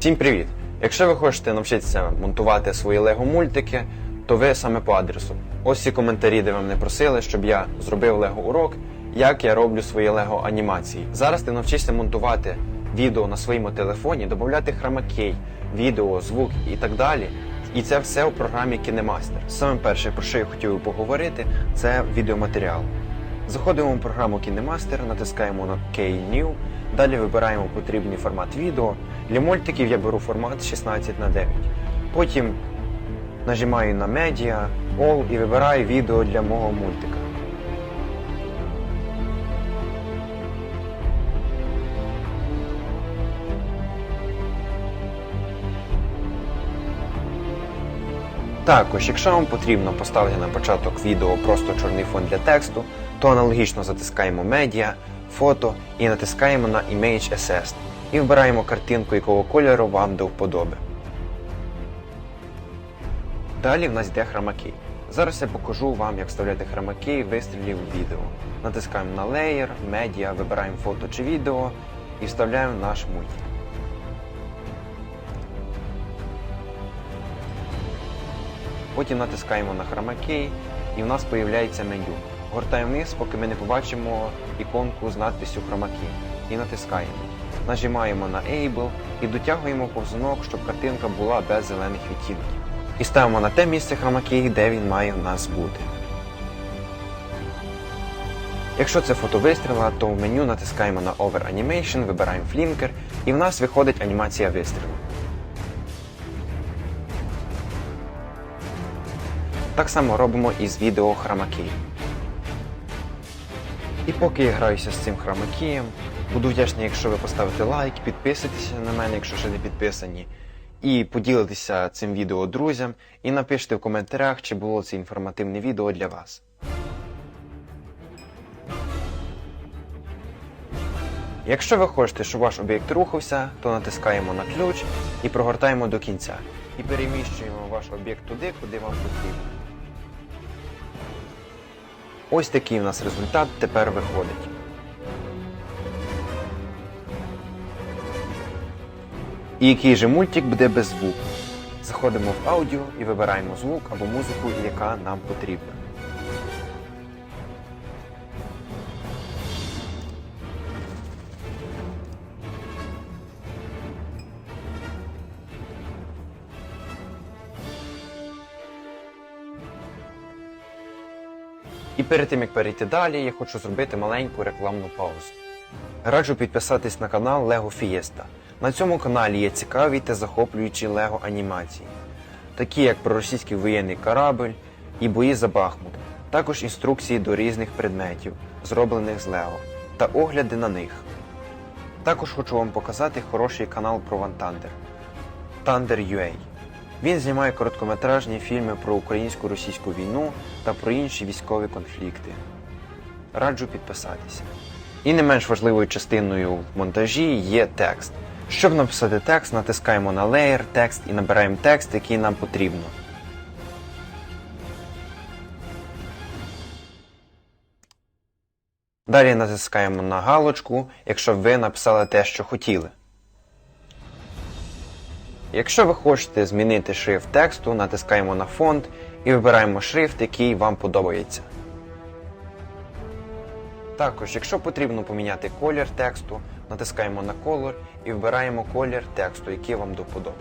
Всім привіт! Якщо ви хочете навчитися монтувати свої лего мультики, то ви саме по адресу. Ось ці коментарі, де ви мене просили, щоб я зробив лего урок, як я роблю свої лего анімації. Зараз ти навчишся монтувати відео на своєму телефоні, додати хромакей, відео, звук і так далі. І це все у програмі KineMaster. Саме перше, про що я хотів поговорити, це відеоматеріал. Заходимо в програму KineMaster, натискаємо на K-New, далі вибираємо потрібний формат відео. Для мультиків я беру формат 16 на 9. Потім нажимаю на Media, All і вибираю відео для мого мультика. Також, якщо вам потрібно поставити на початок відео просто чорний фон для тексту, то аналогічно затискаємо Media, фото і натискаємо на Image Assist і вибираємо картинку, якого кольору вам до вподоби. Далі в нас йде хромакей. Зараз я покажу вам, як вставляти хромакей вистрілів в відео. Натискаємо на Layer, Media, вибираємо фото чи відео і вставляємо наш мультик. Потім натискаємо на хромакей і в нас з'являється меню. Гортаємо вниз, поки ми не побачимо іконку з надписю хромакей. І натискаємо. Нажимаємо на Able і дотягуємо повзунок, щоб картинка була без зелених відтінків. І ставимо на те місце хромакей, де він має в нас бути. Якщо це фото вистріла, то в меню натискаємо на Over Animation, вибираємо Flinker і в нас виходить анімація вистрілу. Так само робимо і з відео хромакей. І поки я граюся з цим хромакеєм, буду вдячний, якщо ви поставите лайк, підписуйтеся на мене, якщо ще не підписані, і поділитеся цим відео друзям, і напишіть в коментарях, чи було це інформативне відео для вас. Якщо ви хочете, щоб ваш об'єкт рухався, то натискаємо на ключ і прогортаємо до кінця. І переміщуємо ваш об'єкт туди, куди вам потрібно. Ось такий у нас результат тепер виходить. І який же мультик буде без звуку? Заходимо в аудіо і вибираємо звук або музику, яка нам потрібна. І перед тим як перейти далі, я хочу зробити маленьку рекламну паузу. Раджу підписатись на канал Lego Fiesta. На цьому каналі є цікаві та захоплюючі Лего анімації, такі як про російський воєнний корабль і бої за Бахмут, також інструкції до різних предметів, зроблених з Лего, та огляди на них. Також хочу вам показати хороший канал про Ван Thunder – Thunder.ua. Він знімає короткометражні фільми про українсько-російську війну та про інші військові конфлікти. Раджу підписатися. І не менш важливою частиною в монтажі є текст. Щоб написати текст, натискаємо на Layer, текст і набираємо текст, який нам потрібно. Далі натискаємо на галочку, якщо ви написали те, що хотіли. Якщо ви хочете змінити шрифт тексту, натискаємо на фонд і вибираємо шрифт, який вам подобається. Також, якщо потрібно поміняти колір тексту, натискаємо на Color і вибираємо колір тексту, який вам до вподоби.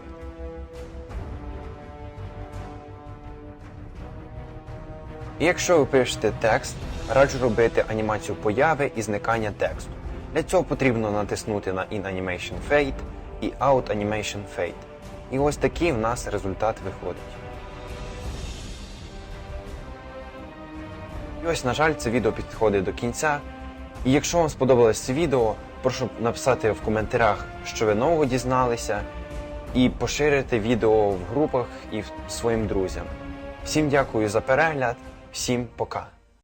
І якщо ви пишете текст, раджу робити анімацію появи і зникання тексту. Для цього потрібно натиснути на In Animation Fade і Out Animation Fade. І ось такий в нас результат виходить. І ось, на жаль, це відео підходить до кінця. І якщо вам сподобалось це відео, прошу написати в коментарях, що ви нового дізналися, і поширити відео в групах і своїм друзям. Всім дякую за перегляд, всім пока!